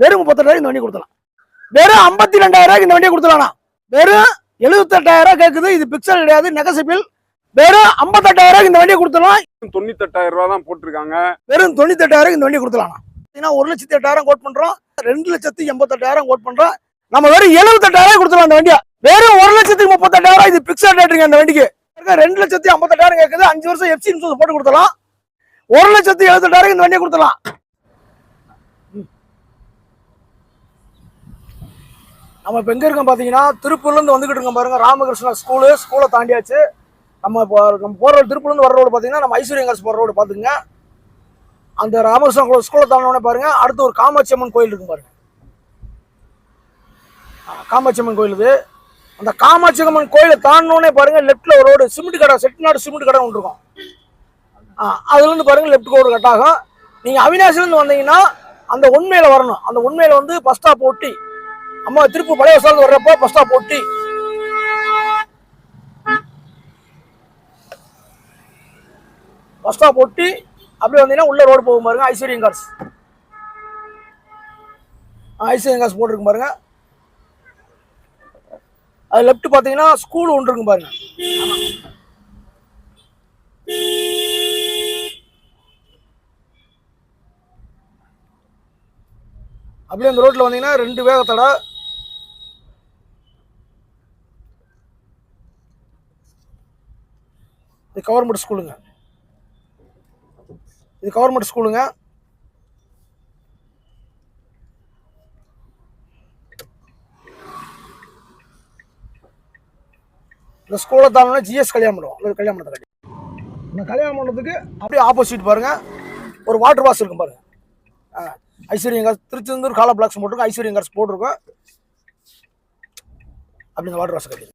வெறும் முப்பத்தெட்டாயிரம் இந்த வண்டி கொடுத்துலாம் வெறும் ஐம்பத்தி ரெண்டாயிரம் இந்த வண்டியை கொடுத்துலாம் வெறும் எழுபத்தெட்டாயிரம் கேட்குது இது பிக்சல் கிடையாது நெகசிபில் வெறும் ஐம்பத்தெட்டாயிரம் இந்த வண்டியை கொடுத்துலாம் தொண்ணூத்தெட்டாயிரம் ரூபா தான் போட்டிருக்காங்க. வெறும் தொண்ணூத்தெட்டாயிரம் இந்த வண்டியை கொடுத்துலாம் பார்த்தீங்கன்னா ஒரு லட்சத்தி எட்டாயிரம் கோட் பண்றோம். ரெண்டு லட்சத்தி எண்பத்தெட்டாயிரம் கோட் பண்றோம். நம்ம வெறும் எழுபத்தெட்டாயிரம் கொடுத்துலாம் அந்த வண்டியை. வெறும் ஒரு லட்சத்தி முப்பத்தெட்டாயிரம் இது பிக்சல் ரேட்டுங்க அந்த வண்டிக்கு. ரெண்டு லட்சத்தி ஐம்பத்தெட்டாயிரம் கேட்குது அஞ்சு வருஷம் எஃப்சி இன்சூரன்ஸ் போட்டு கொடுத்தலாம் ஒரு லட்சத்தி எழுபத்தெட்டாயிரம் இந்த வண்டியை கொடுத்தலாம் நம்ம இப்போ எங்கே இருக்கோம் பார்த்தீங்கன்னா திருப்பூர்லேருந்து வந்துக்கிட்டு இருக்கோம் பாருங்க. ராமகிருஷ்ணா ஸ்கூலு ஸ்கூலை தாண்டியாச்சு. நம்ம இப்போ நம்ம போகிற திருப்பூர்லேருந்து வர ரோடு பார்த்தீங்கன்னா நம்ம ஐஸ்வர்யங்கர்ஸ் போகிற ரோடு பார்த்துங்க அந்த ராமகிருஷ்ணா ஸ்கூலை தாண்டினோடனே பாருங்கள் அடுத்து ஒரு காமாட்சி அம்மன் கோயில் இருக்கும் பாருங்க. காமாட்சி அம்மன் கோயில் இது. அந்த காமாட்சி அம்மன் கோயிலை தாண்டினோடனே பாருங்கள் லெஃப்ட்டில் ஒரு ரோடு சிமெண்ட் கடை செட்டிநாடு சிமெண்ட் கடை ஒன்று இருக்கும். ஆ, அதுலேருந்து பாருங்க லெஃப்ட் ரோடு கட்டாகும் நீங்கள் அவினாசிலேருந்து வந்தீங்கன்னா அந்த உண்மையில் வரணும். அந்த உண்மையில் வந்து பஸ் ஸ்டாப் ஒட்டி அம்மா திருப்பூர் பழைய சார்ந்து வர்றப்போ பஸ் ஸ்டாப் ஒட்டி பஸ் ஸ்டாப் ஒட்டி அப்படியே வந்தீங்கன்னா உள்ள ரோடு போகும் பாருங்க ஐஸ்வர்யம் கார்ஸ் ஐஸ்வர்யம் கார்ஸ் போட்டிருக்கும் பாருங்க. அது லெஃப்ட் பார்த்தீங்கன்னா ஸ்கூல் ஒன்று இருக்கும் பாருங்க. அப்படியே அந்த ரோட்டில் வந்தீங்கன்னா ரெண்டு வேகத்தடை இது கவர்மெண்ட் ஸ்கூலுங்க இது கவர்மெண்ட் ஸ்கூலுங்க இந்த ஸ்கூலை தானே ஜிஎஸ் கல்யாண மண்டபம் அல்லது கல்யாண மண்டபம் கட்டி இந்த கல்யாண மண்டபத்துக்கு அப்படியே ஆப்போசிட் பாருங்க. ஒரு வாட்டர் வாஷ் இருக்கும் பாருங்க. ஆ, ஐஸ்வர்யம் கார்ஸ் திருச்செந்தூர் காலா பிளாக்ஸ் போட்டிருக்கோம். ஐஸ்வர்யம் கார்ஸ் போட்டிருக்கோம். அப்படி இந்த வாட்டர் வாஷ் கட்டி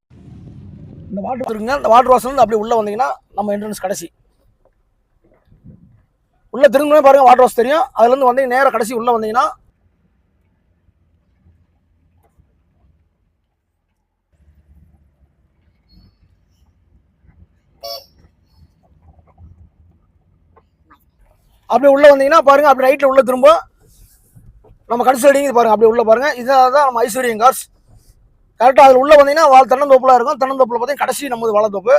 இந்த வாட்டர் இருக்குங்க இந்த வாட்டர் வாஷ் வந்து அப்படியே உள்ளே வந்தீங்கன்னா நம்ம என்ட்ரன்ஸ் கடைசி. உள்ளே திரும்பினே பாருங்கள் வாட்டர் வாஷ் தெரியும். அதுலேருந்து வந்தீங்க கடைசி உள்ளே வந்தீங்கன்னா. அப்படி உள்ளே வந்தீங்கன்னா பாருங்கள் அப்படி ரைட்டில் உள்ளே திரும்ப நம்ம கடைசி அடிங்க பாருங்க அப்படி உள்ளே பாருங்கள் இதான் தான் நம்ம ஐஸ்வர்யம் கார்ஸ் கரெக்டாக அதில் உள்ளே வந்தீங்கன்னா வாழ் தென்னந்தோப்புலாம் இருக்கும். தென்னந்தோப்புல பார்த்தீங்கன்னா கடைசி நமது வாழைத்தோப்பு.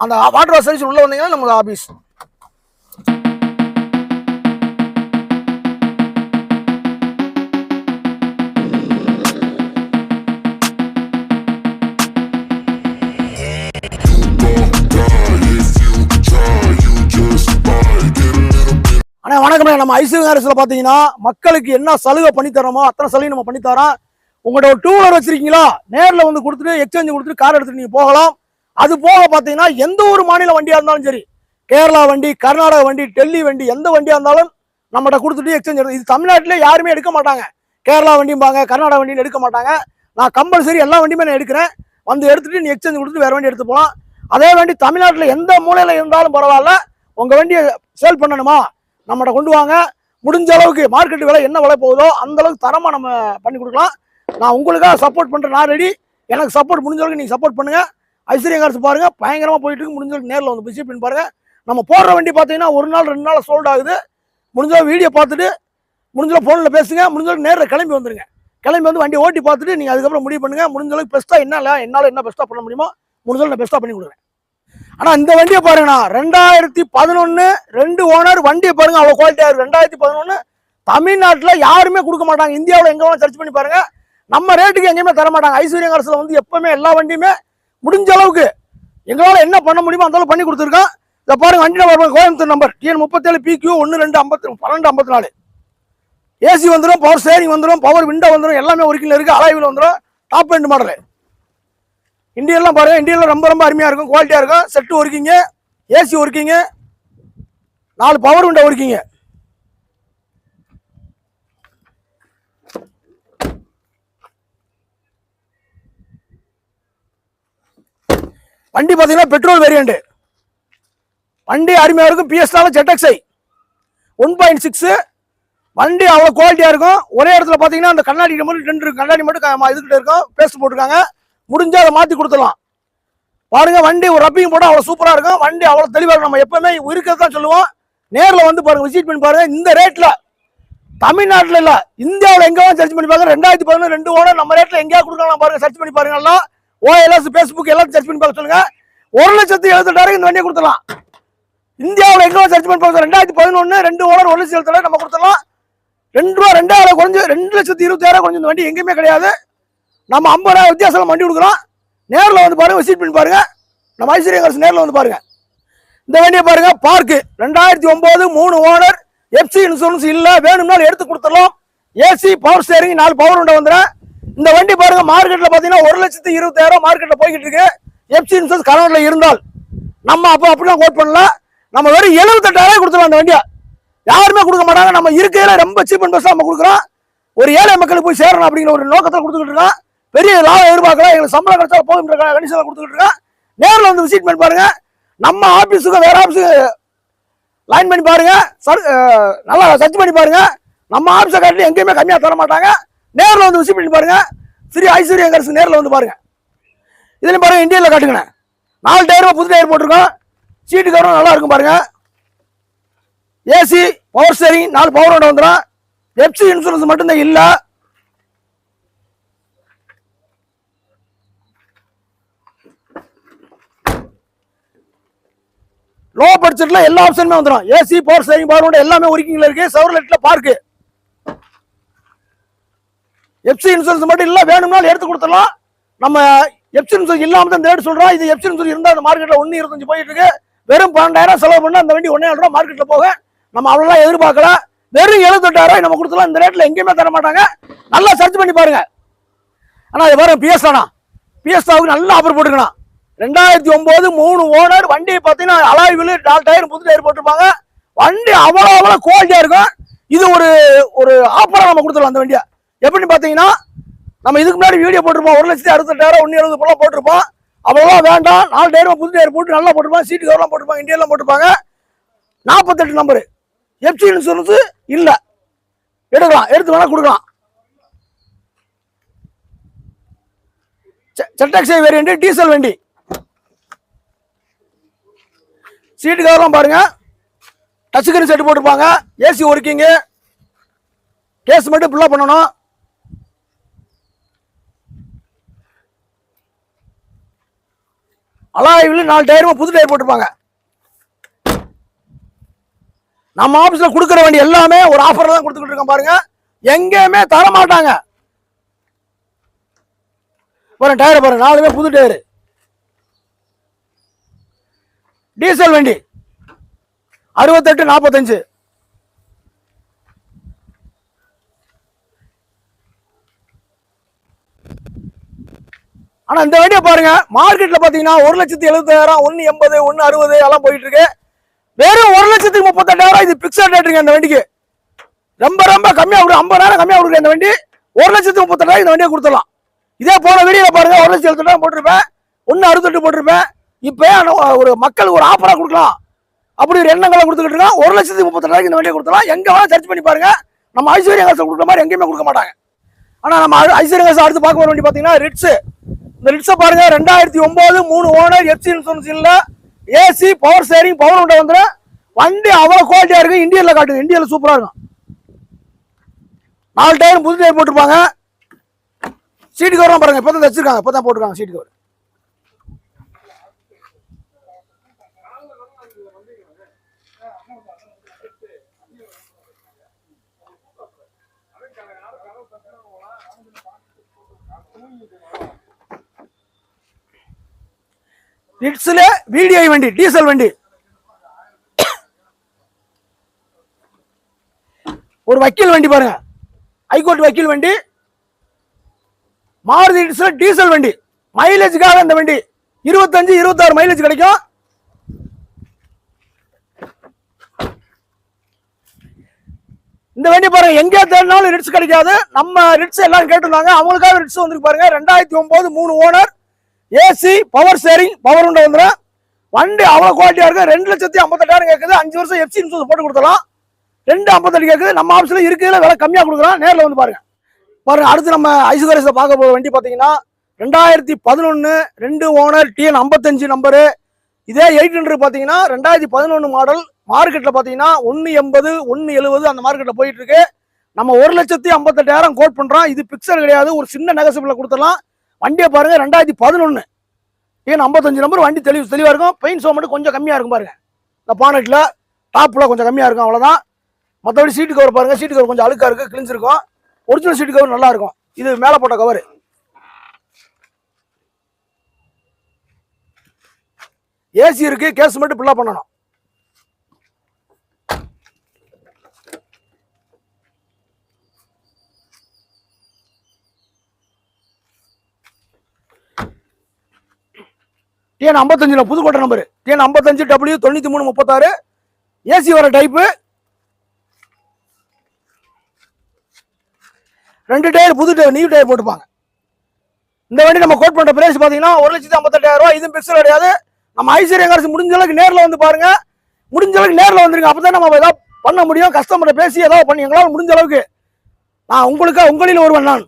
அந்த வாட்டர் வாஷ் சர்வீஸ் உள்ளே வந்தீங்கன்னா நமது ஆபீஸ் அண்ணா வணக்கம் நம்ம ஐஸ்வர்யம் அரசில் பார்த்தீங்கன்னா மக்களுக்கு என்ன சலுகை பண்ணி தரோமோ அத்தனை சலுகை நம்ம பண்ணி தரோம் உங்கள்ட்ட டூ வீலர் வச்சிருக்கீங்களா? நேரில் வந்து கொடுத்துட்டு எக்ஸ்சேஞ்ச் கொடுத்துட்டு கார் எடுத்துட்டு நீங்கள் போகலாம். அது போக பார்த்தீங்கன்னா எந்த ஒரு மாநில வண்டியாக இருந்தாலும் சரி கேரளா வண்டி கர்நாடகா வண்டி டெல்லி வண்டி எந்த வண்டியாக இருந்தாலும் நம்மகிட்ட கொடுத்துட்டு எக்ஸ்சேஞ்ச் எடுத்து இது தமிழ்நாட்டிலே யாருமே எடுக்க மாட்டாங்க. கேரளா வண்டிம்பாங்க கர்நாடக வண்டின்னு எடுக்க மாட்டாங்க. நான் கம்பல்சரி எல்லா வண்டியுமே நான் எடுக்கிறேன். வந்து எடுத்துகிட்டு நீ எக்ஸ்சேஞ்ச் கொடுத்துட்டு வேறு வண்டி எடுத்து போகலாம் அதே வண்டி தமிழ்நாட்டில் எந்த மூலையில் இருந்தாலும் பரவாயில்ல. உங்கள் வண்டியை சேல் பண்ணணுமா? நம்மகிட்ட கொண்டு வாங்க. முடிஞ்ச அளவுக்கு மார்க்கெட் விலை என்ன விலை போகுதோ அந்த அளவுக்கு தரமாக நம்ம பண்ணி கொடுக்கலாம். நான் உங்களுக்காக சப்போர்ட் பண்ணுறேன் நான் ரெடி எனக்கு சப்போர்ட் முடிஞ்ச அளவுக்கு நீங்கள் சப்போர்ட் பண்ணுங்க. ஐஸ்வர்யா கார்ஸ் பாருங்கள் பயங்கரமாக போயிட்டு இருக்கு. நேரில் வந்து பிசி பண்ணி பாருங்கள் நம்ம போடுற வண்டி பார்த்தீங்கன்னா ஒரு நாள் ரெண்டு நாள் சோல்ட் ஆகுது. முடிஞ்ச வீடியோ பார்த்துட்டு முடிஞ்சளவு ஃபோனில் பேசுங்க. முடிஞ்சளவு நேரில் கிளம்பி வந்துருங்க. கிளம்பி வந்து வண்டி ஓட்டி பார்த்துட்டு நீங்கள் அதுக்கப்புறம் முடிவு பண்ணுங்கள் முடிஞ்ச அளவுக்கு பெஸ்ட்டாக என்னால் என்னால் என்ன பெஸ்ட்டாக பண்ண முடியுமோ முடிஞ்சளவு நான் பெஸ்ட்டாக பண்ணி கொடுக்குறேன். ஆனால் இந்த வண்டியை பாருங்கண்ணா. ரெண்டாயிரத்தி பதினொன்று ரெண்டு ஓனர் வண்டியை பாருங்கள் அவ்வளோ குவாலிட்டியாக இருக்குது ரெண்டாயிரத்தி பதினொன்று தமிழ்நாட்டில் யாருமே கொடுக்க மாட்டாங்க. இந்தியாவில் எங்கே வேணாலும் சர்ச் பண்ணி பாருங்க. நம்ம ரேட்டுக்கு எங்கேயுமே தர மாட்டாங்க. ஐஸ்வர்யம் அரசில் வந்து எப்பவுமே எல்லா வண்டியுமே முடிஞ்ச அளவுக்கு எங்களால் என்ன பண்ண முடியுமோ அந்தளவு பண்ணி கொடுத்துருக்கோம் இதை பாருங்க வண்டி நம்பர் கோயம்புத்தூர் நம்பர் டிஎன் முப்பத்தேழு பிக்யூ ஒன்று ரெண்டு ஐம்பத்தி பன்னெண்டு ஐம்பத்தி நாலு ஏசி வந்துடும் பவர் ஸ்டேரிங் வந்துடும் பவர் விண்டோ வந்துடும் எல்லாமே ஒரிக்கல இருக்குது அலாய்வில் வந்துடும் டாப் எண்ட் மாடலு இண்டியெல்லாம் பாருங்க இண்டியெல்லாம் ரொம்ப ரொம்ப அருமையாக இருக்கும் குவாலிட்டியாக இருக்கும். செட்டு ஒர்க்கிங்க ஏசி ஒர்க்கிங்க நாலு பவர் விண்டோ ஒர்க்கிங்க. வண்டி பார்த்தீங்கன்னா பெட்ரோல் வேரியண்ட் வண்டி அருமையாக இருக்கும். பிஎஸ்டால ஜெட்டக்ஸை ஒன் பாயிண்ட் சிக்ஸு வண்டி அவ்வளோ குவாலிட்டியாக இருக்கும். ஒரே இடத்துல பார்த்தீங்கன்னா அந்த கண்ணாடி மட்டும் ரெண்டு கண்ணாடி மட்டும் இதுக்கிட்ட இருக்கும். பேஸ்ட் போட்டிருக்காங்க. முடிஞ்சால் அதை மாற்றி கொடுத்துடலாம். பாருங்க வண்டி ஒரு ரப்பிங் போட்டால் அவ்வளோ சூப்பராக இருக்கும். வண்டி அவ்வளோ தெளிவாக இருக்கும். நம்ம எப்போவுமே இருக்கிறது தான் சொல்லுவோம். நேரில் வந்து பாருங்கள் விசிட் பண்ணி பாருங்கள் இந்த ரேட்டில் தமிழ்நாட்டில் இல்லை இந்தியாவில் எங்கேயாவது சர்ச் பண்ணி பாருங்கள் ரெண்டாயிரத்தி பதினொன்று ரெண்டு ஓனர் நம்ம ரேட்டில் எங்கேயா கொடுக்கலாம் பாருங்கள் சர்ச் பண்ணி பாருங்கள்லாம் ஓஎல்எஸ் ஃபேஸ்புக் எல்லாம் சர்ச் பண்ணி பார்க்க சொல்லுங்க. ஒரு லட்சத்தி எழுபத்தெட்டாயிரம் இந்த வண்டியை கொடுத்துடலாம். இந்தியாவில் எங்க சர்ச் பண்ணி பார்க்க ரெண்டாயிரத்தி பதினொன்று ரெண்டு ஓனர் ஒரு லட்சம் எழுபத்தாயிரம் நம்ம கொடுத்துடலாம். ரெண்டு ரூபா ரெண்டாயிரம் குறைஞ்சு ரெண்டு லட்சத்தி இருபத்தாயிரம் குறைஞ்சு இந்த வண்டி எங்கேயுமே கிடையாது. நம்ம ஐம்பதாயிரம் வித்தியாசம் வண்டி கொடுக்குறோம். நேரில் வந்து பாருங்கள் விசிட் பண்ணி பாருங்கள் நம்ம ஐஸ்வர்யங்கரசு நேரில் வந்து பாருங்கள் இந்த வண்டியை பாருங்கள் பார்க்கு ரெண்டாயிரத்தி ஒம்பது மூணு ஓனர் எஃப்சி இன்சூரன்ஸ் இல்லை. வேணும்னாலும் எடுத்து கொடுத்துடலாம். ஏசி பவர் ஸ்டேரிங் நாலு பவர் உண்டை வந்துடும். இந்த வண்டி பாருங்க மார்க்கெட்ல பாத்தீங்கன்னா ஒரு லட்சத்தி இருபத்தாயிரம் மார்க்கெட்ல போய்கிட்டு இருக்கு. எஃப்சி இன்சூரன்ஸ் கரண்ட்ல இருந்தால் நம்ம அப்போ அப்படிலாம் கோட் பண்ணல. நம்ம வெறும் எழுபத்தெட்டாயிரம் கொடுத்துருவோம் அந்த வண்டியை. யாருமே கொடுக்க மாட்டாங்க. நம்ம இருக்கையில ரொம்ப சீப் அண்ட் பெஸ்ட் நம்ம கொடுக்குறோம். ஒரு ஏழை மக்களுக்கு போய் சேரணும் அப்படிங்கிற ஒரு நோக்கத்தில் கொடுத்துக்கிட்டு இருக்கோம். பெரிய லாபம் எதிர்பார்க்கலாம். எங்களுக்கு சம்பளம் கிடைச்சா போதும் கண்டிஷனில் கொடுத்துக்கிட்டு இருக்கோம். நேரில் வந்து விசிட் பண்ணி பாருங்க. நம்ம ஆபீஸுக்கு வேற ஆஃபீஸுக்கு லைன் பண்ணி பாருங்க. நல்லா சர்ச் பண்ணி பாருங்க. நம்ம ஆபீஸை காட்டி எங்கேயுமே கம்மியாக தர மாட்டாங்க நேரில் வந்து விசிட் பண்ணி பாருங்கள் ஸ்ரீ அரசு நேரில் வந்து பாருங்க. இதுலையும் பாருங்கள் இந்தியாவில் காட்டுங்கண்ணே. நாலு டயரும் புது டயர் போட்டிருக்கோம். சீட்டு கவரம் நல்லா இருக்கும் பாருங்க. ஏசி பவர் ஸ்டேரிங் நாலு பவர் ஓட வந்துடும் எப்சி இன்சூரன்ஸ் மட்டும்தான் இல்லை. லோ பட்ஜெட்ல எல்லா ஆப்ஷனுமே வந்துடும் ஏசி பவர் ஸ்டேரிங் பவர் ஓட எல்லாமே ஒர்க்கிங்ல இருக்கு. சவர்லெட்ல பார்க்கு எஃப்சி இன்சூரன்ஸ் மட்டும் இல்லை வேணும்னாலும் எடுத்து கொடுத்துடலாம். நம்ம எஃப்சி இன்சூரன்ஸ் இல்லாமல் தான் ரேட் சொல்கிறோம் இது எஃப்சி இன்சூரன்ஸ் இருந்தால் அந்த மார்க்கெட்டில் ஒன்று இருபத்தஞ்சு போயிட்டு இருக்கு. வெறும் பன்னெண்டாயிரம் செலவு பண்ணால் அந்த வண்டி ஒன்றே ரூபா மார்க்கெட்டில் போக. நம்ம அவ்வளோலாம் எதிர்பார்க்கல. வெறும் எழுபத்தெட்டாயிரம் நம்ம கொடுத்துலாம் இந்த ரேட்டில் எங்கேயுமே தர மாட்டாங்க. நல்லா சர்ச் பண்ணி பாருங்க. ஆனால் இது வரும் பிஎஸ்ஆனா பிஎஸ்ஆவுக்கு நல்ல ஆஃபர் போட்டுக்கணும் ரெண்டாயிரத்தி ஒம்பது மூணு ஓனர் வண்டி பார்த்தீங்கன்னா அலாய் விழு நாலு டயர் புது டயர் போட்டிருப்பாங்க. வண்டி அவ்வளோ அவ்வளோ குவாலிட்டியாக இருக்கும். இது ஒரு ஒரு ஆஃபராக நம்ம கொடுத்துடலாம் அந்த வண்டியை. எப்படின்னு பார்த்தீங்கன்னா நம்ம இதுக்கு முன்னாடி வீடியோ போட்டிருப்போம். ஒரு லட்சத்தி அறுபத்தெட்டாயிரம் ஒன்று எழுபது போல போட்டிருப்போம். அவ்வளோவா வேண்டாம். நாலு டயர் புது டயர் போட்டு நல்லா போட்டிருப்பாங்க. சீட்டு கவர்லாம் போட்டிருப்பாங்க. இந்தியாலாம் போட்டிருப்பாங்க. நாற்பத்தெட்டு நம்பரு எஃப்சி இன்சூரன்ஸு இல்லை. எடுக்கலாம். எடுத்து வேணால் கொடுக்கலாம். செட்டக்ஸை வேரியண்ட் டீசல் வண்டி. சீட்டு கவர்லாம் பாருங்க. டச்சுக்கரி செட்டு போட்டிருப்பாங்க. ஏசி ஒர்க்கிங்கு கேஸ் மட்டும் ஃபுல்லாக பண்ணணும். அலாய்வில் நாலு டயரும் புது டயர் போட்டிருப்பாங்க. நம்ம ஆஃபீஸில் கொடுக்குற வண்டி எல்லாமே ஒரு ஆஃபரில் தான் கொடுத்துக்கிட்டு இருக்கோம் பாருங்க. எங்கேயுமே தர மாட்டாங்க. பாருங்க டயர் பாருங்க நாலுமே புது டயரு டீசல் வண்டி. அறுபத்தெட்டு நாற்பத்தஞ்சு ஆனா இந்த வண்டியை பாருங்க. மார்க்கெட்ல பாத்தீங்கன்னா ஒரு லட்சத்தி எழுபத்தாயிரம் ஒன்று எண்பது ஒன்னு அறுபது எல்லாம் போயிட்டு இருக்கு. வெறும் ஒரு லட்சத்துக்கு முப்பத்தெட்டாயிரம் இது பிக்சட் ரேட்டுங்க இந்த வண்டிக்கு. ரொம்ப ரொம்ப கம்மியா கொடுக்கும் ஐம்பதாயிரம் கம்மியா கொடுக்குற இந்த வண்டி. ஒரு லட்சத்துக்கு முப்பத்தெட்டாயிரம் இந்த வண்டியை கொடுத்துடலாம். இதே போன வீடியோ பாருங்க ஒரு லட்சத்தி எழுபத்தெட்டாயிரம் போட்டிருப்பேன். ஒன்னு அறுபத்தெட்டு போட்டிருப்பேன். இப்போ ஒரு மக்களுக்கு ஒரு ஆஃபரா கொடுக்கலாம். அப்படி ஒரு எண்ணங்களை கொடுத்துக்கிட்டு இருக்கோம். ஒரு லட்சத்துக்கு முப்பத்தெட்டாயிரம் இந்த வண்டியை கொடுத்துடலாம். எங்க வேணாலும் சர்ச் பண்ணி பாருங்க. நம்ம ஐஸ்வர்யகாசம் கொடுக்குற மாதிரி எங்கேயுமே கொடுக்க மாட்டாங்க. ஆனா நம்ம ஐஸ்வர்யகாசம் அடுத்து பார்க்க போற வண்டி பாத்தீங்கன்னா ரிட்ஸ் இந்த ரிட்ஸை பாருங்க ரெண்டாயிரத்தி ஒன்பது மூணு ஓனர் எஃப்சி இன்சூரன்ஸ் இல்லை AC power steering power window வந்துடும் வண்டி அவ்வளோ குவாலிட்டியாக இருக்கு. இந்தியாவில் காட்டுது. இந்தியாவில் சூப்பராக இருக்கும். நாலு டயர் புது டயர் போட்டிருப்பாங்க. சீட்டு கவர்லாம் பாருங்க. இப்போ தான் வச்சிருக்காங்க இப்போ தான் போட்டிருக்காங்க சீட்டு கவர் ரிட்ஸ்ல விடிஐ வண்டி டீசல் வண்டி. ஒரு வக்கீல் வண்டி பாருங்க. ஹைகோர்ட் வக்கீல் வண்டி. மாருதி ரிட்ஸ்ல டீசல் வண்டி. மைலேஜுக்காக அந்த வண்டி. இருபத்தஞ்சு இருபத்தாறு மைலேஜ் கிடைக்கும். இந்த வண்டி பாருங்க எங்கே தேடினாலும் ரிட்ஸ் கிடைக்காது. நம்ம ரிட்ஸ் எல்லாம் கேட்டிருந்தாங்க. அவங்களுக்காக ரிட்ஸ் வந்துருக்கு பாருங்க. ரெண்டாயிரத்தி ஒன்பது மூணு owner. AC power steering power window வந்துடும் வண்டி அவ்வளோ குவாலிட்டியாக இருக்குது ரெண்டு லட்சத்தி ஐம்பத்தெட்டாயிரம் கேட்குது அஞ்சு வருஷம் எஃப்சி இன்சூரன்ஸ் போட்டு கொடுத்தலாம் ரெண்டு ஐம்பத்தெட்டு கேட்குது நம்ம ஆஃபீஸில் இருக்கிறதுல விலை கம்மியாக கொடுக்குறோம் நேரில் வந்து பாருங்கள் பாருங்கள் அடுத்து நம்ம ஐசுகரேஸை பார்க்க போகிற வண்டி பார்த்தீங்கன்னா ரெண்டாயிரத்தி பதினொன்று ரெண்டு ஓனர் டிஎன் ஐம்பத்தஞ்சு நம்பரு இதே எயிட் ஹண்ட்ரட் பார்த்தீங்கன்னா ரெண்டாயிரத்தி பதினொன்று மாடல் மார்க்கெட்டில் பார்த்தீங்கன்னா ஒன்று எண்பது ஒன்று எழுபது அந்த மார்க்கெட்டில் போயிட்டுருக்கு நம்ம ஒரு லட்சத்தி ஐம்பத்தெட்டாயிரம் கோட் பண்ணுறோம் இது பிக்சர் கிடையாது. ஒரு சின்ன நெகசிபில் கொடுத்துடலாம். வண்டியை பாருங்க ரெண்டாயிரத்தி பதினொன்று ஏன் ஐம்பத்தஞ்சு நம்பர் வண்டி தெளிவு தெளிவாக இருக்கும். பெயின் ஷோ மட்டும் கொஞ்சம் கம்மியாக இருக்கும் பாருங்க. இந்த பானெட்டில் டாப்பில் கொஞ்சம் கம்மியாக இருக்கும் அவ்வளோதான் மற்றபடி சீட்டு கவர் பாருங்க சீட்டு கவர் கொஞ்சம் அழுக்காக இருக்குது கிழிஞ்சிருக்கும் ஒரிஜினல் சீட்டு கவர் நல்லா இருக்கும். இது மேலே போட்ட கவர் ஏசி இருக்கு கேஸ் மட்டும் ஃபில்லப் பண்ணணும். டிஎன் ஐம்பத்தஞ்சுல புதுக்கோட்டை நம்பர் டிஎன் ஐம்பத்தஞ்சு டபிள்யூ தொண்ணூற்றி மூணு முப்பத்தாறு. ஏசி வர டைப்பு ரெண்டு டயர் புது டயர் நியூ டயர் போட்டுப்பாங்க. இந்த வண்டி நம்ம கோட் பண்ணுற பிரைஸ் பார்த்தீங்கன்னா ஒரு லட்சத்தி ஐம்பத்தெட்டாயிரம் இதுவும் பிக்சல் கிடையாது. நம்ம ஐஸ்வர்யா காசு முடிஞ்ச அளவுக்கு நேரில் வந்து பாருங்க. முடிஞ்ச அளவுக்கு நேரில் வந்துருங்க. அப்பதான் நம்ம ஏதாவது பண்ண முடியும். கஸ்டமரை பேசி ஏதாவது பண்ணி எங்களால் முடிஞ்ச அளவுக்கு. நான் உங்களுக்காக உங்களில் ஒருவன் நான்.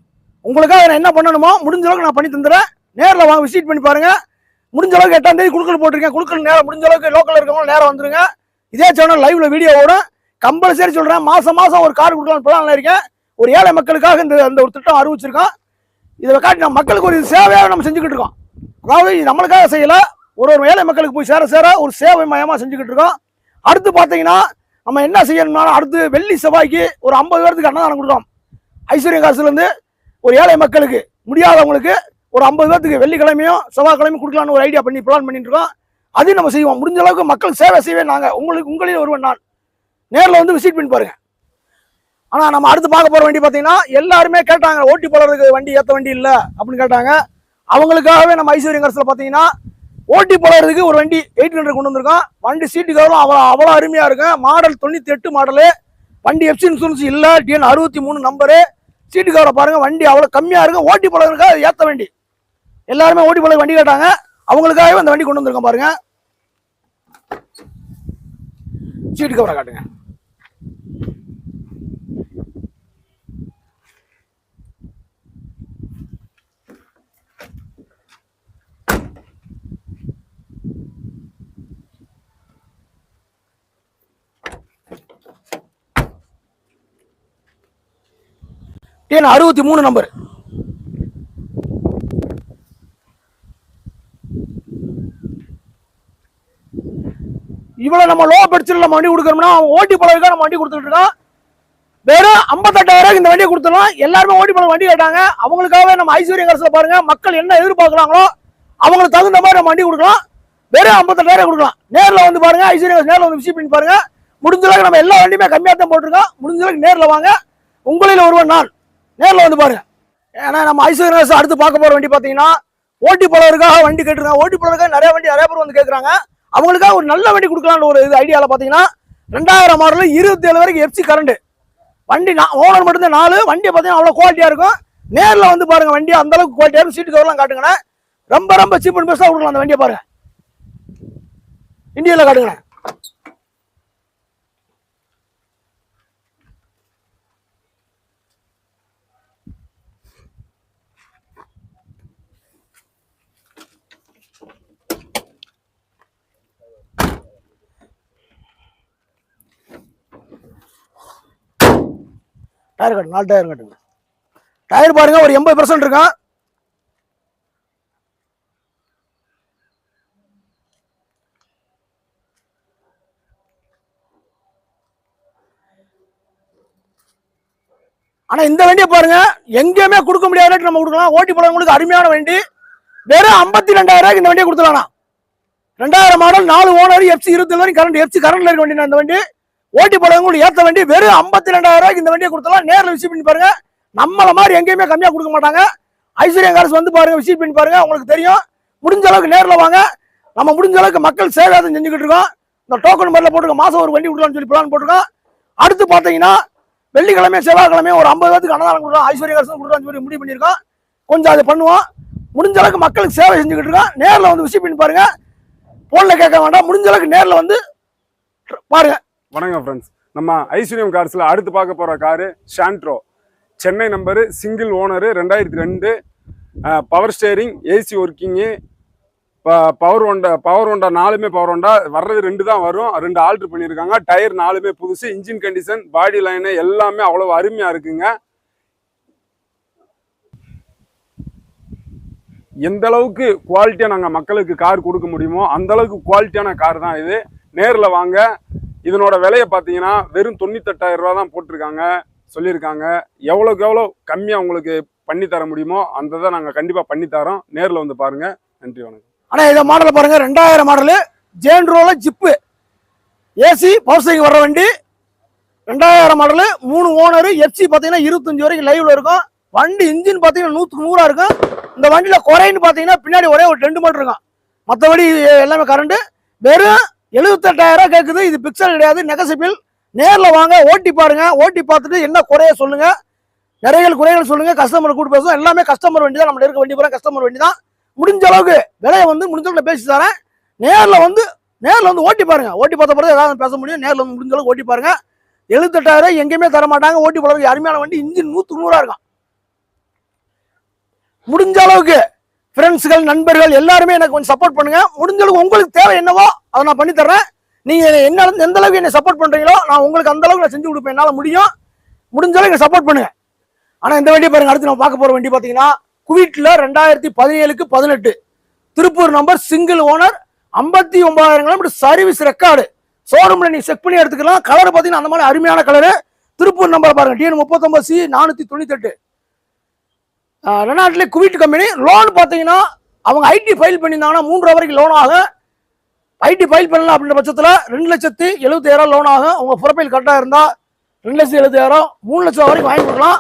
உங்களுக்காக நான் என்ன பண்ணணுமோ முடிஞ்ச அளவுக்கு நான் பண்ணி தந்துடுறேன். நேரில் வாங்க விசிட் பண்ணி பாருங்கள் முடிஞ்ச அளவுக்கு எட்டாம் தேதி குழுக்கள் போட்டிருக்கேன். குழுக்கள் நேரம் முடிஞ்ச அளவுக்கு லோக்கல் இருக்கவங்க நேரம் வந்துருங்க. இதே சேனல் லைவ்ல வீடியோ ஓடும். கம்பல்சரி சொல்றேன் மாசம் மாசம் ஒரு கார் கொடுக்கலாம் பிளான் இருக்கேன். ஒரு ஏழை மக்களுக்காக இந்த அந்த ஒரு திட்டம் அறிவிச்சிருக்கோம். இதை காட்டி நம்ம மக்களுக்கு ஒரு சேவையாக நம்ம செஞ்சுக்கிட்டு இருக்கோம். அதாவது இது நம்மளுக்காக செய்யலை. ஒரு ஒரு ஏழை மக்களுக்கு போய் சேர சேர ஒரு சேவை மயமாக செஞ்சுக்கிட்டு இருக்கோம். அடுத்து பார்த்தீங்கன்னா நம்ம என்ன செய்யணும்னா அடுத்து வெள்ளி செவ்வாய்க்கு ஒரு ஐம்பது பேருக்கு அன்னதானம் கொடுக்குறோம் ஐஸ்வர்ய காசுலேருந்து ஒரு ஏழை மக்களுக்கு முடியாதவங்களுக்கு ஒரு ஐம்பது பேர்த்துக்கு வெள்ளிக்கிழமையும் செவ்வாய்க்கிழமையும் கொடுக்கலாம்னு ஒரு ஐடியா பண்ணி பிளான் பண்ணிட்டு இருக்கோம். அதையும் நம்ம செய்வோம். முடிஞ்ச அளவுக்கு மக்கள் சேவை செய்வே நாங்கள் உங்களுக்கு உங்களில் ஒருவன் நான். நேரில் வந்து விசிட் பண்ணி பாருங்க. ஆனால் நம்ம அடுத்து பார்க்க போகிற வண்டி பார்த்தீங்கன்னா எல்லாருமே கேட்டாங்க ஓட்டி போடுறதுக்கு வண்டி ஏற்ற வண்டி இல்லை அப்படின்னு கேட்டாங்க. அவங்களுக்காகவே நம்ம ஐஸ்வர்யம் கரசில் பார்த்தீங்கன்னா ஓட்டி போடுறதுக்கு ஒரு வண்டி எயிட் ஹண்ட்ரட் கொண்டு வந்திருக்கோம். வண்டி சீட்டு கவரும் அவ்வளோ அவ்வளோ அருமையாக இருக்கும் மாடல் தொண்ணூற்றி எட்டு மாடலு. வண்டி எஃப்சி இன்சூரன்ஸ் இல்லை டிஎன் அறுபத்தி மூணு நம்பரு சீட்டு கவரை பாருங்க வண்டி அவ்வளோ கம்மியாக இருக்கும் ஓட்டி போடுறதுக்காக ஏற்ற வண்டி. எல்லாருமே ஓட்டி போல வண்டி கேட்டாங்க. அவங்களுக்காகவே அந்த வண்டி கொண்டு வந்திருக்கோம் பாருங்க. சீட்டு கவரை காட்டுங்க. டிஎன் அறுபத்தி மூணு நம்பர் இவ்வளவு நம்ம லோ பட்ஜெட்ல நம்ம வண்டி கொடுக்கறோம்னா அவன் ஓட்டி பழகுக்கா நம்ம வண்டி கொடுத்துட்டு இருக்கோம் வெறும் ஐம்பத்தெட்டாயிரம் இந்த வண்டியை கொடுத்துடலாம். எல்லாருமே ஓட்டி பழக வண்டி கேட்டாங்க. அவங்களுக்காகவே நம்ம ஐஸ்வர்ய கரசில் பாருங்க. மக்கள் என்ன எதிர்பார்க்குறாங்களோ அவங்களுக்கு தகுந்த மாதிரி நம்ம வண்டி கொடுக்கலாம். வெறும் ஐம்பத்தெட்டாயிரம் கொடுக்கலாம். நேரில் வந்து பாருங்க. ஐஸ்வர்ய நேரில் வந்து விசிட் பண்ணி பாருங்க. முடிஞ்சளவுக்கு நம்ம எல்லா வண்டியுமே கம்மியாக தான் போட்டிருக்கோம். முடிஞ்சளவுக்கு நேரில் வாங்க. உங்களில் ஒருவன் நான். நேரில் வந்து பாருங்க. ஏன்னா நம்ம ஐஸ்வர்ய கரஸ் அடுத்து பார்க்க போகிற வண்டி பார்த்தீங்கன்னா ஓட்டி போலருக்காக வண்டி கேட்டிருக்காங்க. ஓட்டி போலருக்காக நிறைய வண்டி நிறைய பேர் வந்து கேட்குறாங்க அவங்களுக்காக ஒரு நல்ல வண்டி கொடுக்கலாம்னு ஒரு இது ஐடியாவில் பார்த்தீங்கன்னா ரெண்டாயிரம் மாடலில் இருபத்தி ஏழு வரைக்கும் எஃப்சி கரண்ட் வண்டி நான் ஓனர் மட்டும்தான் நாலு வண்டியை பார்த்தீங்கன்னா அவ்வளோ குவாலிட்டியாக இருக்கும். நேரில் வந்து பாருங்க வண்டி அந்தளவுக்கு குவாலிட்டியாக இருக்கும். சீட்டு கவர்லாம் காட்டுங்கண்ணே. ரொம்ப ரொம்ப சீப் அண்ட் பெஸ்ட்டாக கொடுக்கலாம் அந்த வண்டியை பாருங்கள் இந்தியாவில் காட்டுங்கண்ணே. டயர் கட்டு நாலு டயர் கட்டுங்க டயர் பாருங்க ஒரு எண்பது பர்சன்ட் இருக்கும் ஆனா இந்த வண்டியை பாருங்க எங்கேயுமே கொடுக்க முடியாத ரேட் நம்ம கொடுக்கலாம். ஓட்டி போடுறவங்களுக்கு அருமையான வண்டி. வெறும் ஐம்பத்தி ரெண்டாயிரம் இந்த வண்டியை கொடுத்துடலாம் ரெண்டாயிரம் மாடல் நாலு ஓனர் எஃப்சி இருபத்தி வரைக்கும் கரண்ட் எஃப்சி கரண்ட்ல இருக்க வண்டி இந்த வண்டி. ஓட்டி போடுறவங்களுக்கு ஏற்ற வண்டி வெறும் ஐம்பத்தி ரெண்டாயிரம் ரூபாய்க்கு இந்த வண்டியை கொடுத்தலாம். நேரில் விசிட் பண்ணி பாருங்க. நம்மள மாதிரி எங்கேயுமே கம்மியாக கொடுக்க மாட்டாங்க. ஐஸ்வர்யா கார்ஸ் வந்து பாருங்க விசிட் பண்ணி பாருங்க. உங்களுக்கு தெரியும். முடிஞ்ச அளவுக்கு நேரில் வாங்க. நம்ம முடிஞ்ச அளவுக்கு மக்கள் சேவை அதை செஞ்சுக்கிட்டு இருக்கோம். இந்த டோக்கன் மாதிரில போட்டுருக்கோம் மாதம் ஒரு வண்டி விடலாம்னு சொல்லி பிளான் போட்டிருக்கோம். அடுத்து பார்த்தீங்கன்னா வெள்ளிக்கிழமை செவ்வாய்க்கிழமை ஒரு ஐம்பது பேருக்கு அன்னதானம் கொடுக்கலாம். ஐஸ்வர்யா கார்ஸ் கொடுக்கலாம்னு சொல்லி முடிவு பண்ணியிருக்கோம். கொஞ்சம் அதை பண்ணுவோம். முடிஞ்ச அளவுக்கு மக்களுக்கு சேவை செஞ்சுக்கிட்டு இருக்கோம். நேரில் வந்து விசிட் பண்ணி பாருங்க. போன்ல கேட்க வேண்டாம். முடிஞ்ச அளவுக்கு நேரில் வந்து பாருங்கள் வணக்கம் ஃப்ரெண்ட்ஸ் நம்ம ஐஸ்வர்யம் கார்ஸில் அடுத்து பார்க்க போகிற car Santro Chennai number single owner ரெண்டாயிரத்தி ரெண்டு பவர் ஸ்டேரிங் ஏசி ஒர்க்கிங்கு இப்போ பவர் ஹோண்டா பவர் ஹோண்டா நாலுமே பவர் ஒண்டா வர்றது ரெண்டு தான் வரும். ரெண்டு ஆல்ட்ரு பண்ணியிருக்காங்க. டயர் நாலுமே புதுசு. இன்ஜின் கண்டிஷன் பாடி லைனு எல்லாமே அவ்வளோ அருமையாக இருக்குங்க. எந்த அளவுக்கு குவாலிட்டியாக நாங்கள் மக்களுக்கு கார் கொடுக்க முடியுமோ அந்த அளவுக்கு குவாலிட்டியான கார் தான் இது. நேரில் வாங்க. இதனோட விலையை பார்த்தீங்கன்னா வெறும் தொண்ணூத்தெட்டாயிரம் ரூபா தான் போட்டிருக்காங்க சொல்லியிருக்காங்க. எவ்வளோக்கு எவ்வளோ கம்மியாக உங்களுக்கு பண்ணி தர முடியுமோ அந்த தான் நாங்கள் கண்டிப்பாக பண்ணித்தரோம் நேரில் வந்து பாருங்கள் நன்றி வணக்கம். ஆனால் இதை மாடலை பாருங்கள் ரெண்டாயிரம் மாடலு. ஜேன்ரோல ஜிப்பு ஏசி பவுசிங் வர வண்டி. ரெண்டாயிரம் மாடலு. மூணு ஓனர் எஃப்சி பார்த்தீங்கன்னா இருபத்தஞ்சி வரைக்கும் லைவில் இருக்கும். வண்டி இன்ஜின் பார்த்தீங்கன்னா நூற்றுக்கு நூறாக இருக்கும். இந்த வண்டியில் குறைன்னு பார்த்தீங்கன்னா பின்னாடி ஒரே ஒரு ரெண்டு மட்டும் இருக்கும். மற்றபடி எல்லாமே கரண்ட்டு வெறும் எழுபத்தெட்டாயிரம் கேட்குது இது பிக்சல் கிடையாது. நெகசிபிள். நேரில் வாங்க. ஓட்டி பாருங்க. ஓட்டி பார்த்துட்டு என்ன குறைய சொல்லுங்க. நிறைய குறைகள் சொல்லுங்க. கஸ்டமர் கூட்டு பேசுவோம். எல்லாமே கஸ்டமர் வண்டி தான் நம்ம இருக்க வண்டி பூரா கஸ்டமர் வண்டி தான் முடிஞ்ச அளவுக்கு விலையை வந்து முடிஞ்ச அளவுக்கு பேசி தரேன். நேரில் வந்து நேரில் வந்து ஓட்டி பாருங்க. ஓட்டி பார்த்த பிறகு ஏதாவது பேச முடியும். நேரில் வந்து முடிஞ்ச அளவுக்கு ஓட்டி பாருங்க. எழுபத்தெட்டாயிரம் எங்கேயுமே தர மாட்டாங்க. ஓட்டி போடுறதுக்கு அருமையான வண்டி இன்ஜின் நூற்று நூறாக இருக்கும். முடிஞ்ச அளவுக்கு ஃப்ரெண்ட்ஸ்கள் நண்பர்கள் எல்லாருமே எனக்கு கொஞ்சம் சப்போர்ட் பண்ணுங்க. முடிஞ்சளவுக்கு உங்களுக்கு தேவை என்னவோ அதை நான் பண்ணி தர்றேன். நீங்க என்ன எந்த அளவுக்கு என்னை சப்போர்ட் பண்றீங்களோ நான் உங்களுக்கு அந்த அளவுக்கு நான் செஞ்சு கொடுப்பேன். என்னால் முடியும். முடிஞ்ச அளவுக்கு சப்போர்ட் பண்ணுங்க. ஆனா இந்த வண்டியை பாருங்க அடுத்து நம்ம பார்க்க போற வண்டி பாத்தீங்கன்னா குவீட்டில் ரெண்டாயிரத்தி பதினேழுக்கு பதினெட்டு. திருப்பூர் நம்பர் சிங்கிள் ஓனர் ஐம்பத்தி ஒன்பதாயிரம் கிலோமீட்டர் சர்வீஸ் ரெக்கார்டு ஷோரூமில் நீங்கள் செக் பண்ணி எடுத்துக்கலாம். கலர் பார்த்தீங்கன்னா அந்த மாதிரி அருமையான கலரு திருப்பூர் நம்பர் பாருங்கள் டிஎன் முப்பத்தொம்பது சி நானூற்றி தொண்ணூத்தெட்டு. ரெனாட்லே குவிட் கம்பெனி லோன் பார்த்தீங்கன்னா அவங்க ஐடி ஃபைல் பண்ணியிருந்தாங்கன்னா மூன்று வரைக்கும் லோன் ஆகும். ஐடி ஃபைல் பண்ணலாம் அப்படின்ற பட்சத்தில் ரெண்டு லட்சத்தி எழுபத்தாயிரம் லோன் ஆகும். உங்கள் ப்ரொஃபைல் கரெக்டாக இருந்தால் ரெண்டு லட்சத்தி எழுபத்தாயிரம் மூணு லட்சம் வரைக்கும் வாங்கி கொடுக்கலாம்.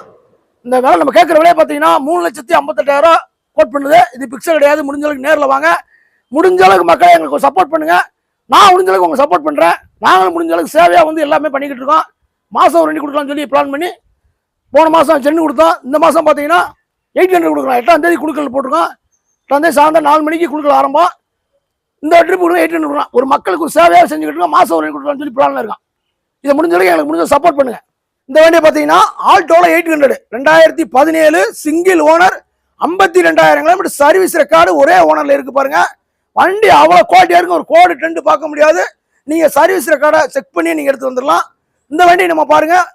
இந்த வேலை நம்ம கேட்குற விலையை பார்த்தீங்கன்னா மூணு லட்சத்தி ஐம்பத்தெட்டாயிரம் கோட் பண்ணுது. இது பிக்சர் கிடையாது. முடிஞ்ச அளவுக்கு நேரில் வாங்க. முடிஞ்ச அளவுக்கு மக்களை எங்களுக்கு சப்போர்ட் பண்ணுங்கள் நான் முடிஞ்ச அளவுக்கு உங்களுக்கு சப்போர்ட் பண்ணுறேன் நாங்களும் முடிஞ்ச அளவுக்கு சேவையாக வந்து எல்லாமே பண்ணிக்கிட்டு இருக்கோம். மாதம் ரெண்டு கொடுக்கலாம்னு சொல்லி பிளான் பண்ணி போன மாதம் சென்னு கொடுத்தோம். இந்த மாதம் பார்த்தீங்கன்னா எயிட் ஹண்ட்ரட் கொடுக்கலாம். எட்டாம் தேதி குடுக்கல் போட்டிருக்கோம். எட்டாம் தேதி சாயந்தரம் நாலு மணிக்கு கொடுக்கல ஆரம்பம். இந்த ட்ரிப் கொடுங்க எயிட் ஹண்ட்ரட் கொடுக்கலாம். ஒரு மக்களுக்கு ஒரு சேவையாக செஞ்சுக்கிட்டு இருக்கோம். மாதம் ஒரு கொடுக்கலாம்னு சொல்லி பிளான்ல இருக்கான் இதை முடிஞ்ச வரைக்கும் எனக்கு முடிஞ்ச சப்போர்ட் பண்ணுங்க. இந்த வண்டியை பார்த்தீங்கன்னா ஆல்டோல எயிட் ஹண்ட்ரட். ரெண்டாயிரத்தி பதினேழு சிங்கிள் ஓனர் ஐம்பத்தி ரெண்டாயிரம் கிலோமீட்டர் சர்வீஸ் ரெக்கார்டு ஒரே ஓனர்ல இருக்கு பாருங்க. வண்டி அவ்வளோ குவாலிட்டியாக இருக்கும். ஒரு கோடு ட்ரெண்டு பார்க்க முடியாது. நீங்கள் சர்வீஸ் ரெக்கார்டை செக் பண்ணி நீங்கள் எடுத்து வந்துடலாம் இந்த வண்டி நம்ம பாருங்கள்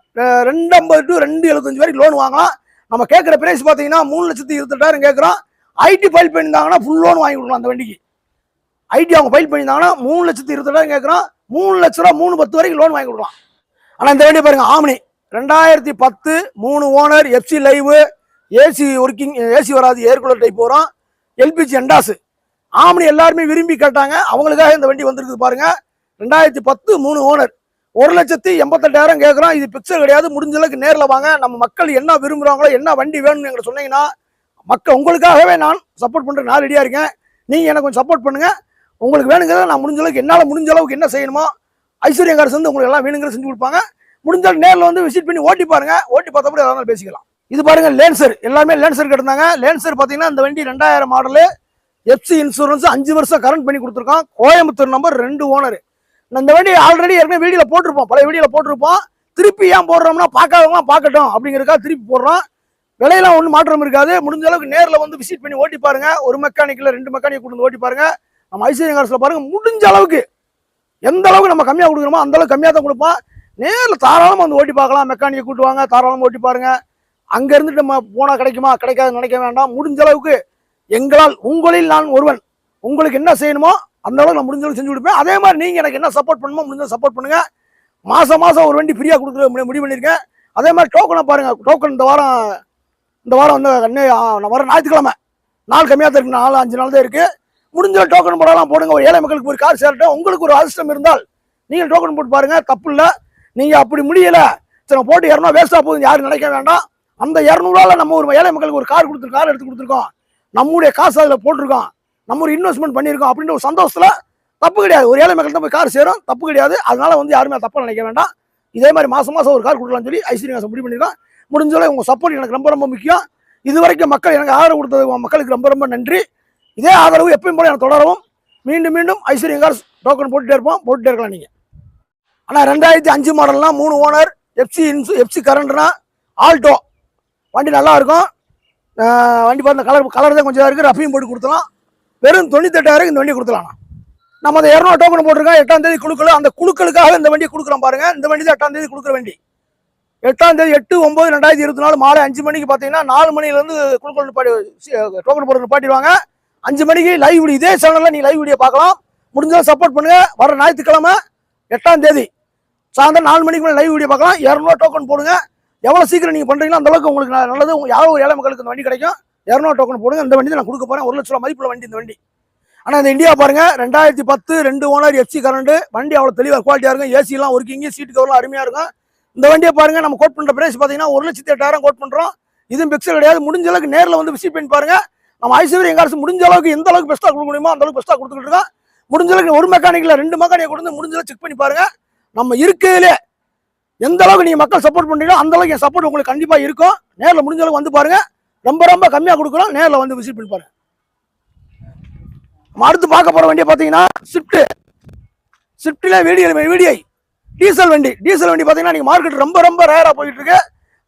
ரெண்டு ஐம்பது டு ரெண்டு எழுபத்தஞ்சு வரைக்கும் லோன் வாங்கலாம். நம்ம கேட்குற பிரைஸ் பார்த்தீங்கன்னா மூணு லட்சத்தி இருபத்தெட்டாயிரம் கேட்குறோம் ஐடி ஃபைல் பண்ணியிருந்தாங்கன்னா ஃபுல் லோன் வாங்கி கொடுக்கலாம் அந்த வண்டிக்கு. ஐடி அவங்க ஃபைல் பண்ணியிருந்தாங்கன்னா மூணு லட்சத்தி இருபத்தெட்டாயிரம் கேட்குறோம் மூணு லட்ச ரூபா மூணு பத்து வரைக்கும் லோன் வாங்கி கொடுக்கலாம். ஆனால் இந்த வண்டி பாருங்க ஆம்னி ரெண்டாயிரத்தி பத்து மூணு owner FC live AC working AC வராது ஏர்கூலர் டைப் வரும் எல்பிஜி எண்டாஸு ஆம்னி எல்லாருமே விரும்பி கேட்டாங்க. அவங்களுக்காக இந்த வண்டி வந்திருக்குது பாருங்கள் ரெண்டாயிரத்தி பத்து மூணு ஓனர் ஒரு லட்சத்தி எண்பத்தெட்டாயிரம் கேட்குறோம் இது பிக்சர் கிடையாது. முடிஞ்ச அளவுக்கு நேரில் வாங்க. நம்ம மக்கள் என்ன விரும்புகிறாங்களோ என்ன வண்டி வேணும்னு எங்களை சொன்னீங்கன்னா மக்கள் உங்களுக்காகவே நான் சப்போர்ட் பண்ணுறேன் நான் ரெடியாக இருக்கேன். நீங்கள் எனக்கு கொஞ்சம் சப்போர்ட் பண்ணுங்கள் உங்களுக்கு வேணுங்கிறத நான் முடிஞ்ச அளவுக்கு என்னால் முடிஞ்ச அளவுக்கு என்ன செய்யணுமோ ஐஸ்வர்யா கார்ஸ் வந்து உங்களுக்கு எல்லாம் வேணுங்கிற செஞ்சு கொடுப்பாங்க. முடிஞ்ச நேரில் வந்து விசிட் பண்ணி ஓட்டி பாருங்கள் ஓட்டி பார்த்தப்படி எதாவது பேசிக்கலாம். இது பாருங்கள் லேன்சர் எல்லாமே லேன்சர் கிடந்தாங்க லேன்சர் பார்த்தீங்கன்னா இந்த வண்டி ரெண்டாயிரம் மாடலு எஃப்சி இன்சூரன்ஸ் அஞ்சு வருஷம் கரண்ட் பண்ணி கொடுத்துருக்கோம் கோயம்புத்தூர் நம்பர் ரெண்டு ஓனர் இந்த வண்டி ஆல்ரெடி ஏற்கனவே வீடியோவில் போட்டிருப்போம். பழைய வீடியோவில் போட்டிருப்போம். திருப்பி ஏன் போடுறோம்னா பார்க்காதவங்களாம் பார்க்கட்டும் அப்படிங்கிறக்கா திருப்பி போடுறோம். விலையெல்லாம் ஒன்றும் மாற்றம் இருக்காது. முடிஞ்ச அளவுக்கு நேரில் வந்து விசிட் பண்ணி ஓட்டி பாருங்க. ஒரு மெக்கானிக்கில் ரெண்டு மெக்கானிக் கொண்டு வந்து ஓட்டி பாருங்க. நம்ம ஐஸ்வர்யா கார்ஸில் பாருங்க முடிஞ்ச அளவுக்கு எந்த அளவுக்கு நம்ம கம்மியாக கொடுக்குறோமோ அந்த அளவுக்கு கம்மியாக தான் கொடுப்போம். நேரில் தாராளமாக வந்து ஓட்டி பார்க்கலாம். மெக்கானிக்கை கூட்டுவாங்க தாராளமாக ஓட்டி பாருங்க. அங்கே இருந்துட்டு நம்ம போனால் கிடைக்குமா கிடைக்காது நினைக்க வேண்டாம். முடிஞ்ச அளவுக்கு எங்களால் உங்களில் நான் ஒருவன். உங்களுக்கு என்ன செய்யணுமோ அந்த அளவுக்கு நான் முடிஞ்சளவு செஞ்சு கொடுப்பேன். அதே மாதிரி நீங்கள் எனக்கு என்ன சப்போர்ட் பண்ணணுமோ முடிஞ்ச சப்போர்ட் பண்ணுங்கள் மாதம் மாதம் ஒரு வண்டி ஃப்ரீயாக கொடுக்குற முடிவு பண்ணியிருக்கேன் அதே மாதிரி டோக்கனை பாருங்கள் டோக்கன் இந்த வாரம் இந்த வாரம் வந்து இன்னும், நான் வர ஞாயிற்றுக்கிழமை. நாள் கம்மியாக தான் இருக்கு. நாலு அஞ்சு நாள் தான் இருக்குது முடிஞ்ச டோக்கன் போடலாம் போடுங்க. ஒரு ஏழை மக்களுக்கு ஒரு கார் சேரட்டும் உங்களுக்கு ஒரு அதிர்ஷ்டம் இருந்தால் நீங்கள் டோக்கன் போட்டு பாருங்கள் தப்பு இல்லை. நீங்கள் அப்படி முடியலை. சரி போட்டு இரநூறுவா வேஸ்ட்டாக போகுது யாரும் நினைக்க வேண்டாம். அந்த இரநூறுவால நம்ம ஒரு ஏழை மக்களுக்கு ஒரு கார் கொடுத்துருக்கோம் கார் எடுத்து கொடுத்துருக்கோம். நம்முடைய காசு அதில் போட்டிருக்கோம். நம்ம ஒரு இன்வெஸ்ட்மெண்ட் பண்ணியிருக்கோம் அப்படின்ற ஒரு சந்தோஷத்தில் தப்பு கிடையாது. ஒரு ஏழை மக்கள்கிட்ட போய் கார் சேரும் தப்பு கிடையாது. அதனால வந்து யாருமே தப்பாக நினைக்க வேண்டாம். இதே மாதிரி மாதம் மாதம் ஒரு கார் கொடுக்கலாம்னு சொல்லி ஐஸ்வர்யா முடிவு பண்ணியிருக்கோம். முடிஞ்சளவு உங்கள் சப்போர்ட் எனக்கு ரொம்ப ரொம்ப முக்கியம். இது வரைக்கும் மக்கள் எனக்கு ஆதரவு கொடுத்தது மக்களுக்கு ரொம்ப ரொம்ப நன்றி. இதே ஆதரவு எப்பயும் போல எனக்கு தொடரவும். மீண்டும் மீண்டும் ஐஸ்வர்யா கார் டோக்கன் போட்டுகிட்டே இருப்போம். போட்டுட்டே இருக்கலாம் நீங்கள் ஆனால் ரெண்டாயிரத்தி அஞ்சு மாடல்னால் மூணு ஓனர் எஃப்சி இன்சு எஃப்சி கரண்ட்னா ஆல்டோ வண்டி நல்லா இருக்கும். வண்டி பார்த்து கலர் கலர் தான் கொஞ்சம் இருக்குது ரஃபியும் போட்டு கொடுத்தலாம் வெறும் தொண்ணூத்தெட்டாயிரம் இந்த வண்டியை கொடுத்துலாம் நம்ம அந்த இரநூறு டோக்கன் போட்டிருக்கோம். எட்டாம் தேதி குழுக்கள் அந்த குழுக்களுக்காக இந்த வண்டியை கொடுக்குறோம் பாருங்க. இந்த வண்டி தான் எட்டாம் தேதி கொடுக்குற வண்டி. எட்டாம் தேதி எட்டு ஒன்பது ரெண்டாயிரத்தி இருபத்தி நாலு மாலை அஞ்சு மணிக்கு பார்த்தீங்கன்னா நாலு மணிலேருந்து குழுக்கள் நிப்பாட்டி டோக்கன் போட்டு நிப்பாட்டிடுவாங்க. அஞ்சு மணிக்கு லைவ் வீடியோ இதே சேனலில் நீ லைவ் வீடியோ பார்க்கலாம். முடிஞ்சாலும் சப்போர்ட் பண்ணுங்க. வர ஞாயிற்றுக்கிழமை எட்டாம் தேதி சாயந்தரம் நாலு மணிக்கு மேலே லைவ் வீடியோ பார்க்கலாம். இரநூறுவா டோக்கன் போடுங்க. எவ்வளோ சீக்கிரம் நீங்கள் பண்ணுறீங்களோ அந்த அளவுக்கு உங்களுக்கு நல்லது. உங்கள் யாரோ ஒரு ஏழை மக்களுக்கு இந்த வண்டி கிடைக்கும். இரநூறு டோக்கன் போடுங்க இந்த வண்டி தான் நான் கொடுக்க போகிறேன் ஒரு லட்ச ரூபா மதிப்புள்ள வண்டி இந்த வண்டி. ஆனால் இந்த இந்தியா பாருங்கள் ரெண்டாயிரத்தி பத்து ரெண்டு ஓனர் எஃப்சி கரண்டு வண்டி அவ்வளோ தெளிவாக குவாலிட்டியாக இருக்கும் ஏசிலாம் ஒர்க்கிங் சீட்டு கவர்லாம் அருமையாக இருக்கும். இந்த வண்டியை பாருங்கள் நம்ம கோட் பண்ணுற பிரைஸ் பார்த்தீங்கன்னா ஒரு லட்சத்தி எட்டாயிரம் கோட் பண்ணுறோம் இதுவும் பிக்சல் கிடையாது. முடிஞ்ச அளவுக்கு நேரில் வந்து விசிட் பண்ணி பாருங்கள் நம்ம ஐஸ்வர்யா எங்கள் அரசு முடிஞ்ச அளவுக்கு எந்த அளவுக்கு பெஸ்ட்டாக கொடுக்க முடியுமோ அந்த அளவுக்கு பெஸ்ட்டாக கொடுத்துட்டு இருக்கோம். முடிஞ்ச அளவுக்கு ஒரு மெக்கானிக்கில் ரெண்டு மெக்கானிக் கொடுத்து முடிஞ்ச அளவுக்கு செக் பண்ணி பாருங்கள் நம்ம இருக்கையிலே எந்த அளவுக்கு நீங்கள் மக்கள் சப்போர்ட் பண்ணுறீங்களோ அந்த அளவுக்கு என் சப்போர்ட் உங்களுக்கு கண்டிப்பாக இருக்கும். நேரில் முடிஞ்ச அளவுக்கு வந்து பாருங்கள் ரொம்ப ரொம்ப கம்மியாக கொடுக்குறோம் நேரில் வந்து விசிட் பண்ணி பாருங்க. நம்ம அடுத்து பார்க்க போகிற வண்டியை பார்த்தீங்கன்னா ஸ்விஃப்ட்டு ஸ்விஃப்ட்ல வீடியோ வீடிஐ டீசல் வண்டி. டீசல் வண்டி பார்த்தீங்கன்னா நீங்கள் மார்க்கெட் ரொம்ப ரொம்ப ரேராக போயிட்டு இருக்கு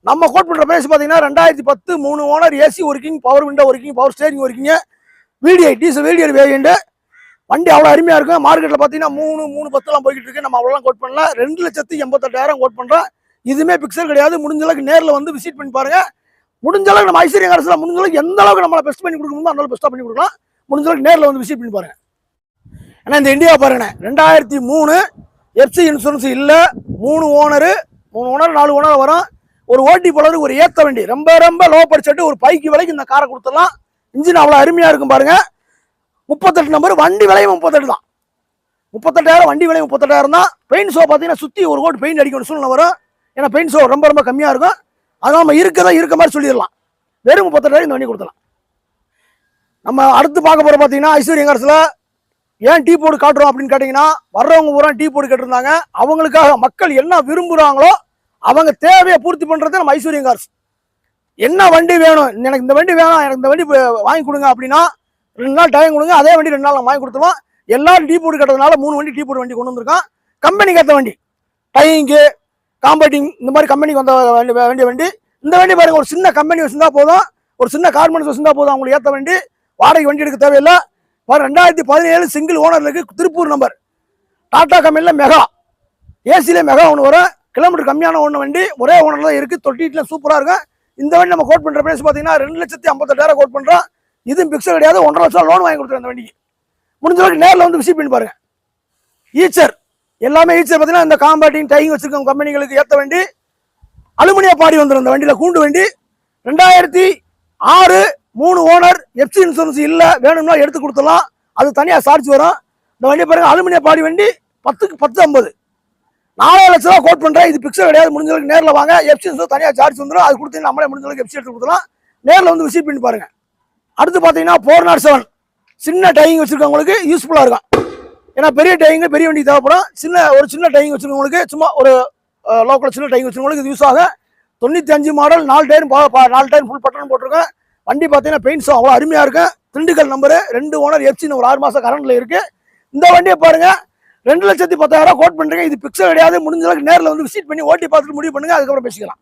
நம்ம கோட் பண்ணுற பிரைஸ் பார்த்தீங்கன்னா ரெண்டாயிரத்தி பத்து மூணு owner AC working power window working power steering working VDI diesel video variant வண்டி அவ்வளோ அருமையாக இருக்கும். மார்க்கெட்டில் பார்த்தீங்கன்னா மூணு மூணு பத்துலாம் போய்கிட்டு இருக்கு நம்ம அவ்வளோலாம் கோட் பண்ணல. ரெண்டு லட்சத்து எண்பத்தெட்டாயிரம் கோட் பண்ணுறோம் இதுவுமே பிக்சல் கிடையாது. முடிஞ்ச அளவுக்கு நேரில் வந்து விசிட் பண்ணி பாருங்கள் முடிஞ்ச அளவுக்கு நம்ம ஐஸ்வர்யா அரசில் முடிஞ்ச அளவுக்கு எந்த அளவுக்கு நம்மளை பெஸ்ட் பண்ணி கொடுக்கணுமோ அந்த அளவுக்கு பெஸ்ட்டாக பண்ணி கொடுக்கலாம். முடிஞ்ச அளவுக்கு நேரில் வந்து விசிட் பண்ணி பாருங்க. ஏன்னா இந்த இந்தியா பாருங்கண்ணே ரெண்டாயிரத்தி மூணு எஃப்சி இன்சூரன்ஸ் இல்லை மூணு ஓனரு மூணு ஓனர் நாலு ஓனர் வரும். ஒரு ஓட்டி போலருக்கு ஒரு ஏற்ற வண்டி. ரொம்ப ரொம்ப லோ படிச்சுட்டு ஒரு பைக்கு விலைக்கு இந்த காரை கொடுத்துடலாம். இன்ஜின் அவ்வளோ அருமையாக இருக்கும் பாருங்க. முப்பத்தெட்டு நம்பர் வண்டி விலையும் முப்பத்தெட்டு தான். முப்பத்தெட்டாயிரம் வண்டி விலை முப்பத்தெட்டாயிரம் தான். பெயிண்ட் ஷோ பார்த்தீங்கன்னா சுற்றி ஒரு கோட் பெயிண்ட் அடிக்கணும் சூழ்நிலை வரும். ஏன்னா பெயிண்ட் ஷோ ரொம்ப ரொம்ப கம்மியாக இருக்கும். அதனால் நம்ம இருக்கதை இருக்க மாதிரி சொல்லிடலாம். வெறும் முப்பத்தெட்டு இந்த வண்டி கொடுத்துடலாம். நம்ம அடுத்து பார்க்க போகிற பார்த்தீங்கன்னா ஐஸ்வர்யங்கரசில் ஏன் டீ போர்டு காட்டுறோம் அப்படின்னு கேட்டிங்கன்னா வர்றவங்க பூரா டீ போர்டு கேட்டிருந்தாங்க. அவங்களுக்காக மக்கள் என்ன விரும்புகிறாங்களோ அவங்க தேவையை பூர்த்தி பண்ணுறது நம்ம ஐஸ்வர்யா கார்ஸ் என்ன வண்டி வேணும்? எனக்கு இந்த வண்டி வேணும் எனக்கு இந்த வண்டி வாங்கி கொடுங்க அப்படின்னா ரெண்டு நாள் டைம் கொடுங்க அதே வண்டி ரெண்டு நாள் வாங்கி கொடுத்துருவோம். எல்லாரும் டீ போர்டு கட்டுறதுனால மூணு வண்டி டீ போர்டு வண்டி கொண்டு வந்திருக்கோம். கம்பெனிக்கு ஏற்ற வண்டி. டைங்கு காம்பேட்டிங் இந்த மாதிரி கம்பெனிக்கு வந்த வேண்டிய வண்டி இந்த வண்டி பாருங்கள் ஒரு சின்ன கம்பெனி வச்சுருந்தா போதும். ஒரு சின்ன கார்மெண்ட்ஸ் வச்சுருந்தா போதும் அவங்களுக்கு ஏற்ற வண்டி. வாடகை வண்டி எடுக்க தேவையில்லை. வர ரெண்டாயிரத்தி பதினேழு சிங்கிள் ஓனர் இருக்கு திருப்பூர் நம்பர் டாடா கம்பெனியில் மெகா. ஏசியிலே மெகா ஒன்று வரும். கிலோமீட்டர் கம்மியான ஒன்று வண்டி. ஒரே ஓனர் தான் இருக்குது தொட்டிட்டில் சூப்பராக இருக்கும். இந்த வண்டி நம்ம கோட் பண்ணுற பிரைஸ் பார்த்தீங்கன்னா ரெண்டு லட்சத்தி ஐம்பத்தெட்டாயிரம் கோட் பண்ணுறோம் இதுவும் பிக்சர் கிடையாது. ஒன்றரை லட்சம் லோன் வாங்கி கொடுத்துருவோம் அந்த வண்டிக்கு. முடிஞ்ச அளவுக்கு நேரில் வந்து விசிட் பண்ணி பாருங்கள் ஈச்சர் எல்லாமே ஈச்சர் பார்த்தீங்கன்னா இந்த காம்பாட்டிங் டைங் வச்சிருக்க கம்பெனிகளுக்கு ஏற்ற வண்டி அலுமினிய பாடி வந்துடும் இந்த வண்டியில் கூண்டு வண்டி ரெண்டாயிரத்தி ஆறு மூணு ஓனர் எஃப்சி இன்சூரன்ஸ் இல்லை வேணும்னா எடுத்து கொடுத்துடலாம். அது தனியாக சார்ஜ் வரும். இந்த வண்டி பாருங்க அலுமினிய பாடி வண்டி பத்துக்கு பத்து ஐம்பது. நாலு லட்ச ரூபா கோட் பண்ணுறேன் இது பிக்சர் கிடையாது முடிஞ்ச அளவுக்கு நேரில் வாங்க. எஃப்சி இன்சூரன்ஸ் தனியாக சார்ஜ் வந்துடும் அது கொடுத்தீங்கன்னா நம்மளே முடிஞ்சளவுக்கு எஃப்சி எடுத்து கொடுத்துலாம் நேரில் வந்து விசிட் பண்ணி பாருங்கள் அடுத்து பார்த்தீங்கன்னா ஃபோர் நாட் செவன் சின்ன டையிங் வச்சுருக்கவங்களுக்கு யூஸ்ஃபுல்லாக இருக்கும். ஏன்னா பெரிய டையிங் பெரிய வண்டி தேவைப்படும். சின்ன ஒரு சின்ன டையிங் வச்சுருக்கவங்களுக்கு சும்மா ஒரு லோக்கல் சின்ன டையிங் வச்சிருக்கவங்களுக்கு இது யூஸ் ஆகும் தொண்ணூற்றி அஞ்சு மாடல் நாலு டயர் நாலு டயர் ஃபுல் பட்டன் போட்டிருக்கேன். வண்டி பார்த்தீங்கன்னா பெயிண்ட்ஸும் அவ்வளோ அருமையாக இருக்கும் திண்டுக்கல் நம்பரு ரெண்டு ஓனர் எஃப்சின்னு ஒரு ஆறு மாதம் கரண்டில் இருக்குது இந்த வண்டியை பாருங்கள் ரெண்டு லட்சத்தி பத்தாயிரம் கோட் பண்ணுறீங்க இது பிக்சர் கிடையாது. முடிஞ்ச அளவுக்கு நேரில் வந்து விசிட் பண்ணி ஓட்டி பார்த்துட்டு முடிவு பண்ணுங்கள் அதுக்கப்புறம் பேசிக்கலாம்.